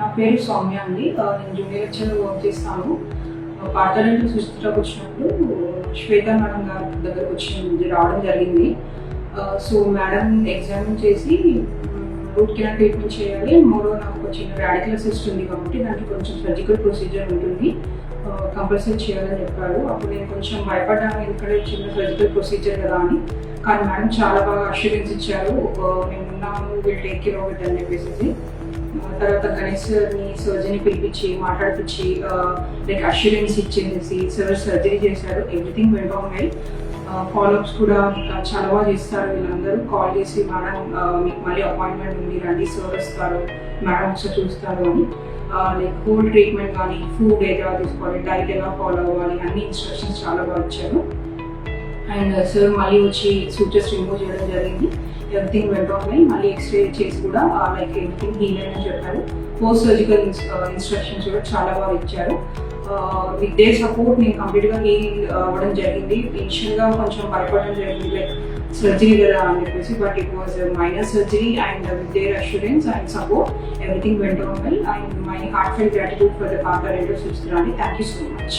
నా పేరు సౌమ్య అండి. నేను జూనియర్ లెక్చర్ వర్క్ చేస్తాను. పాఠాలను సుస్థిరకు వచ్చినప్పుడు శ్వేత మేడం గారి దగ్గరకు వచ్చి రావడం జరిగింది. సో మేడం ఎగ్జామిన్ చేసి రూట్ కింద ట్రీట్మెంట్ చేయాలి. మూడో నాకు ఒక చిన్న రాడికల్ సిస్ట్ ఉంది కాబట్టి దానికి కొంచెం సర్జికల్ ప్రొసీజర్ ఉంటుంది. కంపల్సరీ చేయాలని చెప్పారు. అప్పుడు నేను కొంచెం భయపడ్డాను. ఎందుకంటే చిన్న సర్జికల్ ప్రొసీజర్ కదా అని. కానీ మేడం చాలా బాగా అష్యూరెన్స్ ఇచ్చారు. మేము ఉన్నాము వీళ్ళు టేక్ కేర్ ఆఫ్ ఇట్ అని చెప్పేసి. తర్వాత గణేష్ సార్ని సర్జరీని పిలిపించి మాట్లాడిపించి లైక్ అష్యూరెన్స్ ఇచ్చేసి సార్ సర్జరీ చేశారు. Everything went well follow ups కూడా చాలా బాగా చేస్తారు వీళ్ళందరూ. కాల్ చేసి మేడం మీకు మళ్ళీ అపాయింట్మెంట్ ఉంది. రండి సార్ వస్తారు. మేడం ఒకసారి చూస్తారు అని. లైక్ కోల్డ్ ట్రీట్మెంట్ కానీ ఫుడ్ ఎలా తీసుకోవాలి డైట్ ఎలా ఫాలో అవ్వాలి అన్ని ఇన్స్ట్రక్షన్స్ చాలా బాగా ఇచ్చారు. అండ్ సార్ మళ్ళీ వచ్చి సూచర్స్ రిమూవ్ చేయడం జరిగింది. ఎవ్రీథింగ్ వెంట ఉన్నాయి మళ్ళీ ఎక్స్రే చేసి కూడా లైక్ ఎవ్రీథింగ్ హీల్ అని చెప్పారు. పోస్ట్ సర్జికల్ ఇన్స్ట్రక్షన్స్ కూడా చాలా బాగా ఇచ్చారు. విత్ దే సపోర్ట్ నేను కంప్లీట్గా హీల్ అవ్వడం జరిగింది. ఇనిషియల్గా కొంచెం భయపడడం జరిగింది లైక్ సర్జరీ కదా అని చెప్పేసి but it was minor surgery and with their assurance and support everything went ఉన్నాయి and my heart fell gratitude for the counter sister అని థ్యాంక్ యూ సో మచ్